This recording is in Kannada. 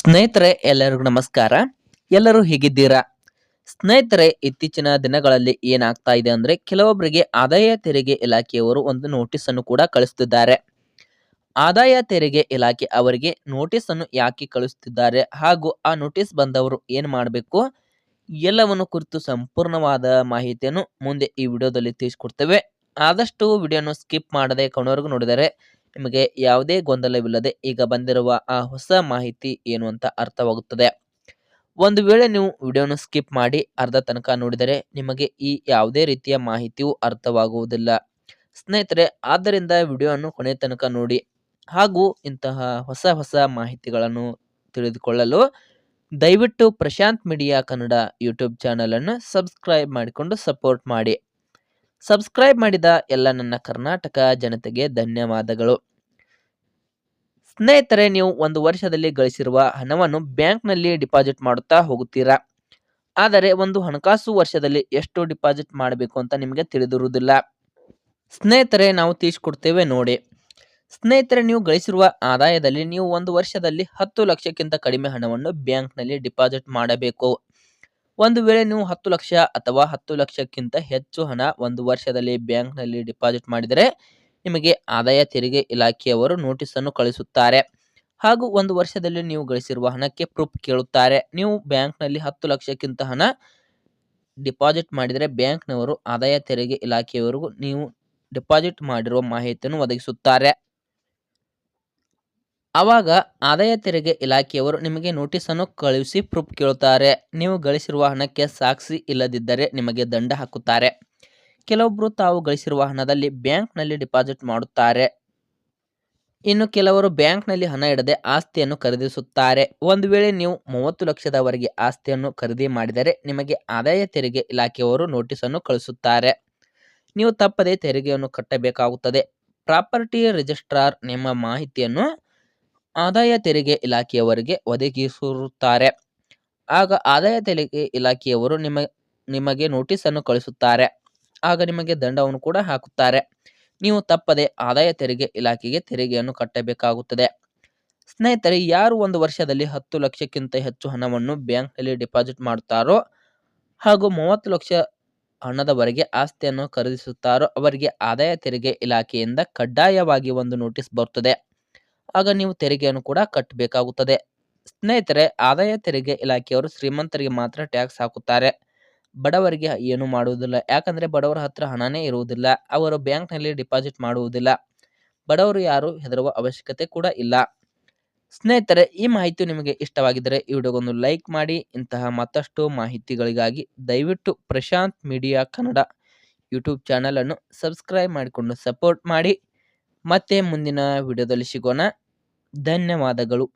ಸ್ನೇಹಿತರೆ, ಎಲ್ಲರಿಗೂ ನಮಸ್ಕಾರ. ಎಲ್ಲರೂ ಹೇಗಿದ್ದೀರಾ? ಸ್ನೇಹಿತರೆ, ಇತ್ತೀಚಿನ ದಿನಗಳಲ್ಲಿ ಏನಾಗ್ತಾ ಇದೆ ಅಂದರೆ ಕೆಲವೊಬ್ಬರಿಗೆ ಆದಾಯ ತೆರಿಗೆ ಇಲಾಖೆಯವರು ಒಂದು ನೋಟಿಸನ್ನು ಕೂಡ ಕಳಿಸ್ತಿದ್ದಾರೆ. ಆದಾಯ ತೆರಿಗೆ ಇಲಾಖೆ ಅವರಿಗೆ ನೋಟಿಸನ್ನು ಯಾಕೆ ಕಳಿಸ್ತಿದ್ದಾರೆ? ಹಾಗೂ ಆ ನೋಟಿಸ್ ಬಂದವರು ಏನು ಮಾಡಬೇಕು? ಎಲ್ಲವನ್ನು ಕುರಿತು ಸಂಪೂರ್ಣವಾದ ಮಾಹಿತಿಯನ್ನು ಮುಂದೆ ಈ ವಿಡಿಯೋದಲ್ಲಿ ತಿಳಿಸ್ಕೊಡ್ತೇವೆ. ಆದಷ್ಟು ವಿಡಿಯೋನು ಸ್ಕಿಪ್ ಮಾಡದೆ, ಕೊನೆವರೆಗೂ ನೋಡಿದರೆ ನಿಮಗೆ ಯಾವುದೇ ಗೊಂದಲವಿಲ್ಲದೆ ಈಗ ಬಂದಿರುವ ಆ ಹೊಸ ಮಾಹಿತಿ ಏನು ಅಂತ ಅರ್ಥವಾಗುತ್ತದೆ. ಒಂದು ವೇಳೆ ನೀವು ವಿಡಿಯೋನ ಸ್ಕಿಪ್ ಮಾಡಿ ಅರ್ಧ ತನಕ ನೋಡಿದರೆ ನಿಮಗೆ ಈ ಯಾವುದೇ ರೀತಿಯ ಮಾಹಿತಿಯು ಅರ್ಥವಾಗುವುದಿಲ್ಲ. ಸ್ನೇಹಿತರೆ, ಆದ್ದರಿಂದ ವಿಡಿಯೋವನ್ನು ಕೊನೆ ತನಕ ನೋಡಿ ಹಾಗೂ ಇಂತಹ ಹೊಸ ಹೊಸ ಮಾಹಿತಿಗಳನ್ನು ತಿಳಿದುಕೊಳ್ಳಲು ದಯವಿಟ್ಟು ಪ್ರಶಾಂತ್ ಮೀಡಿಯಾ ಕನ್ನಡ ಯೂಟ್ಯೂಬ್ ಚಾನಲನ್ನು ಸಬ್ಸ್ಕ್ರೈಬ್ ಮಾಡಿಕೊಂಡು ಸಪೋರ್ಟ್ ಮಾಡಿ. ಸಬ್ಸ್ಕ್ರೈಬ್ ಮಾಡಿದ ಎಲ್ಲ ನನ್ನ ಕರ್ನಾಟಕ ಜನತೆಗೆ ಧನ್ಯವಾದಗಳು. ಸ್ನೇಹಿತರೆ ನೀವು ಒಂದು ವರ್ಷದಲ್ಲಿ ಗಳಿಸಿರುವ ಹಣವನ್ನು ಬ್ಯಾಂಕ್ನಲ್ಲಿ ಡಿಪಾಸಿಟ್ ಮಾಡುತ್ತಾ ಹೋಗುತ್ತೀರಾ? ಆದರೆ ಒಂದು ಹಣಕಾಸು ವರ್ಷದಲ್ಲಿ ಎಷ್ಟು ಡಿಪಾಸಿಟ್ ಮಾಡಬೇಕು ಅಂತ ನಿಮಗೆ ತಿಳಿದಿರುವುದಿಲ್ಲ. ಸ್ನೇಹಿತರೆ, ನಾವು ತಿಳಿಸ್ಕೊಡ್ತೇವೆ ನೋಡಿ. ಸ್ನೇಹಿತರೆ, ನೀವು ಗಳಿಸಿರುವ ಆದಾಯದಲ್ಲಿ ನೀವು ಒಂದು ವರ್ಷದಲ್ಲಿ ಹತ್ತು ಲಕ್ಷಕ್ಕಿಂತ ಕಡಿಮೆ ಹಣವನ್ನು ಬ್ಯಾಂಕ್ನಲ್ಲಿ ಡಿಪಾಸಿಟ್ ಮಾಡಬೇಕು. ಒಂದು ವೇಳೆ ನೀವು ಹತ್ತು ಲಕ್ಷ ಅಥವಾ ಹತ್ತು ಲಕ್ಷಕ್ಕಿಂತ ಹೆಚ್ಚು ಹಣ ಒಂದು ವರ್ಷದಲ್ಲಿ ಬ್ಯಾಂಕ್ನಲ್ಲಿ ಡಿಪಾಸಿಟ್ ಮಾಡಿದರೆ ನಿಮಗೆ ಆದಾಯ ತೆರಿಗೆ ಇಲಾಖೆಯವರು ನೋಟಿಸ್ ಅನ್ನು ಕಳಿಸುತ್ತಾರೆ ಹಾಗೂ ಒಂದು ವರ್ಷದಲ್ಲಿ ನೀವು ಗಳಿಸಿರುವ ಹಣಕ್ಕೆ ಪ್ರೂಫ್ ಕೇಳುತ್ತಾರೆ. ನೀವು ಬ್ಯಾಂಕ್ನಲ್ಲಿ ಹತ್ತು ಲಕ್ಷಕ್ಕಿಂತ ಹಣ ಡಿಪಾಸಿಟ್ ಮಾಡಿದರೆ ಬ್ಯಾಂಕ್ನವರು ಆದಾಯ ತೆರಿಗೆ ಇಲಾಖೆಯವರೆಗೂ ನೀವು ಡಿಪಾಸಿಟ್ ಮಾಡಿರುವ ಮಾಹಿತಿಯನ್ನು ಒದಗಿಸುತ್ತಾರೆ. ಆವಾಗ ಆದಾಯ ತೆರಿಗೆ ಇಲಾಖೆಯವರು ನಿಮಗೆ ನೋಟಿಸನ್ನು ಕಳುಹಿಸಿ ಪ್ರೂಫ್ ಕೇಳುತ್ತಾರೆ. ನೀವು ಗಳಿಸಿರುವ ಹಣಕ್ಕೆ ಸಾಕ್ಷಿ ಇಲ್ಲದಿದ್ದರೆ ನಿಮಗೆ ದಂಡ ಹಾಕುತ್ತಾರೆ. ಕೆಲವೊಬ್ಬರು ತಾವು ಗಳಿಸಿರುವ ಹಣದಲ್ಲಿ ಬ್ಯಾಂಕ್ನಲ್ಲಿ ಡಿಪಾಸಿಟ್ ಮಾಡುತ್ತಾರೆ. ಇನ್ನು ಕೆಲವರು ಬ್ಯಾಂಕ್ನಲ್ಲಿ ಹಣ ಇಡದೆ ಆಸ್ತಿಯನ್ನು ಖರೀದಿಸುತ್ತಾರೆ. ಒಂದು ವೇಳೆ ನೀವು ಮೂವತ್ತು ಲಕ್ಷದವರೆಗೆ ಆಸ್ತಿಯನ್ನು ಖರೀದಿ ಮಾಡಿದರೆ ನಿಮಗೆ ಆದಾಯ ತೆರಿಗೆ ಇಲಾಖೆಯವರು ನೋಟಿಸ್ ಅನ್ನು ಕಳಿಸುತ್ತಾರೆ ನೀವು ತಪ್ಪದೆ ತೆರಿಗೆಯನ್ನು ಕಟ್ಟಬೇಕಾಗುತ್ತದೆ. ಪ್ರಾಪರ್ಟಿ ರಿಜಿಸ್ಟ್ರಾರ್ ನಿಮ್ಮ ಮಾಹಿತಿಯನ್ನು ಆದಾಯ ತೆರಿಗೆ ಇಲಾಖೆಯವರಿಗೆ ಒದಗಿಸಿರುತ್ತಾರೆ ಆಗ ಆದಾಯ ತೆರಿಗೆ ಇಲಾಖೆಯವರು ನಿಮ್ಮ, ನಿಮಗೆ ನೋಟಿಸ್ ಅನ್ನು ಕಳಿಸುತ್ತಾರೆ ಆಗ ನಿಮಗೆ ದಂಡವನ್ನು ಕೂಡ ಹಾಕುತ್ತಾರೆ. ನೀವು ತಪ್ಪದೆ ಆದಾಯ ತೆರಿಗೆ ಇಲಾಖೆಗೆ ತೆರಿಗೆಯನ್ನು ಕಟ್ಟಬೇಕಾಗುತ್ತದೆ. ಸ್ನೇಹಿತರೆ, ಯಾರು ಒಂದು ವರ್ಷದಲ್ಲಿ ಹತ್ತು ಲಕ್ಷಕ್ಕಿಂತ ಹೆಚ್ಚು ಹಣವನ್ನು ಬ್ಯಾಂಕ್ನಲ್ಲಿ ಡಿಪಾಸಿಟ್ ಮಾಡುತ್ತಾರೋ ಹಾಗೂ ಮೂವತ್ತು ಲಕ್ಷ ಹಣದವರೆಗೆ ಆಸ್ತಿಯನ್ನು ಖರೀದಿಸುತ್ತಾರೋ ಅವರಿಗೆ ಆದಾಯ ತೆರಿಗೆ ಇಲಾಖೆಯಿಂದ ಕಡ್ಡಾಯವಾಗಿ ಒಂದು ನೋಟಿಸ್ ಬರುತ್ತದೆ. ಆಗ ನೀವು ತೆರಿಗೆಯನ್ನು ಕೂಡ ಕಟ್ಟಬೇಕಾಗುತ್ತದೆ. ಸ್ನೇಹಿತರೆ, ಆದಾಯ ತೆರಿಗೆ ಇಲಾಖೆಯವರು ಶ್ರೀಮಂತರಿಗೆ ಮಾತ್ರ ಟ್ಯಾಕ್ಸ್ ಹಾಕುತ್ತಾರೆ. ಬಡವರಿಗೆ ಏನು ಮಾಡುವುದಿಲ್ಲ. ಯಾಕಂದ್ರೆ ಬಡವರ ಹತ್ರ ಹಣನೇ ಇರುವುದಿಲ್ಲ. ಅವರು ಬ್ಯಾಂಕ್ನಲ್ಲಿ ಡಿಪಾಸಿಟ್ ಮಾಡುವುದಿಲ್ಲ. ಬಡವರು ಯಾರು ಹೆದರುವ ಅವಶ್ಯಕತೆ ಕೂಡ ಇಲ್ಲ. ಸ್ನೇಹಿತರೆ, ಈ ಮಾಹಿತಿ ನಿಮಗೆ ಇಷ್ಟವಾಗಿದ್ದರೆ ಈ ವಿಡಿಯೋಗೊಂದು ಲೈಕ್ ಮಾಡಿ. ಇಂತಹ ಮತ್ತಷ್ಟು ಮಾಹಿತಿಗಳಿಗಾಗಿ ದಯವಿಟ್ಟು ಪ್ರಶಾಂತ್ ಮೀಡಿಯಾ ಕನ್ನಡ ಯೂಟ್ಯೂಬ್ ಚಾನಲನ್ನು ಸಬ್ಸ್ಕ್ರೈಬ್ ಮಾಡಿಕೊಂಡು ಸಪೋರ್ಟ್ ಮಾಡಿ. ಮತ್ತೆ ಮುಂದಿನ ವಿಡಿಯೋದಲ್ಲಿ ಸಿಗೋಣ. ಧನ್ಯವಾದಗಳು.